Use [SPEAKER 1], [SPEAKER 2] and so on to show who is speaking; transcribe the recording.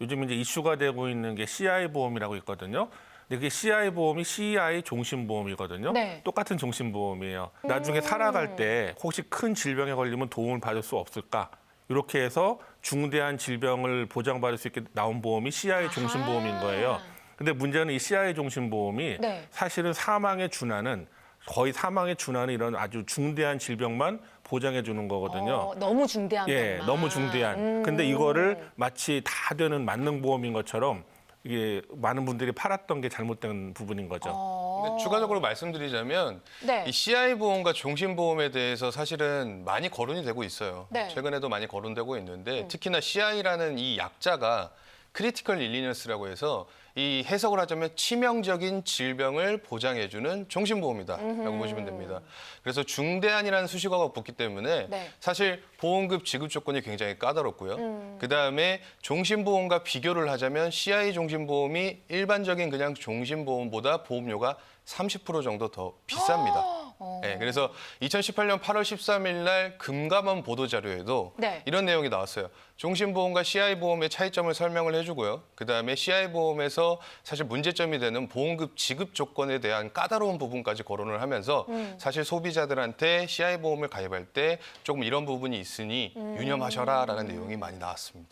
[SPEAKER 1] 요즘 이제 이슈가 되고 있는 게 CI 보험이라고 있거든요. 근데 그게 CI 보험이 CI 종신보험이거든요.
[SPEAKER 2] 네.
[SPEAKER 1] 똑같은 종신보험이에요. 나중에 살아갈 때 혹시 큰 질병에 걸리면 도움을 받을 수 없을까? 이렇게 해서 중대한 질병을 보장받을 수 있게 나온 보험이 CI 종신보험인 거예요. 근데 문제는 이 CI 종신보험이
[SPEAKER 2] 네.
[SPEAKER 1] 사실은 사망에 준하는 거의 사망에 준하는 이런 아주 중대한 질병만 보장해 주는 거거든요.
[SPEAKER 2] 어, 너무 중대한
[SPEAKER 1] 예,
[SPEAKER 2] 것만.
[SPEAKER 1] 너무 중대한.
[SPEAKER 2] 음.
[SPEAKER 1] 근데 이거를 마치 다 되는 만능 보험인 것처럼 이게 많은 분들이 팔았던 게 잘못된 부분인 거죠.
[SPEAKER 2] 어.
[SPEAKER 3] 근데 추가적으로 말씀드리자면
[SPEAKER 2] 네.
[SPEAKER 3] 이 CI 보험과 종신 보험에 대해서 사실은 많이 거론이 되고 있어요.
[SPEAKER 2] 네. 음.
[SPEAKER 3] 최근에도 많이 거론되고 있는데 특히나 CI라는 이 약자가 크리티컬 일리너스라고 해서 이 해석을 하자면 치명적인 질병을 보장해주는 종신보험이다라고 보시면 됩니다. 그래서 중대한이라는 수식어가 붙기 때문에
[SPEAKER 2] 네.
[SPEAKER 3] 사실 보험급 지급 조건이 굉장히 까다롭고요.
[SPEAKER 2] 음.
[SPEAKER 3] 그 다음에 종신보험과 비교를 하자면 CI 종신보험이 일반적인 그냥 종신보험보다 보험료가 30% 정도 더 비쌉니다.
[SPEAKER 2] 어.
[SPEAKER 3] 네, 그래서 2018년 8월 13일 날 금감원 보도 자료에도
[SPEAKER 2] 네.
[SPEAKER 3] 이런 내용이 나왔어요. 종신보험과 CI보험의 차이점을 설명을 해주고요. 그다음에 CI보험에서 사실 문제점이 되는 보험급 지급 조건에 대한 까다로운 부분까지 거론을 하면서
[SPEAKER 2] 음.
[SPEAKER 3] 사실 소비자들한테 CI보험을 가입할 때 조금 이런 부분이 있으니 유념하셔라라는 내용이 많이 나왔습니다.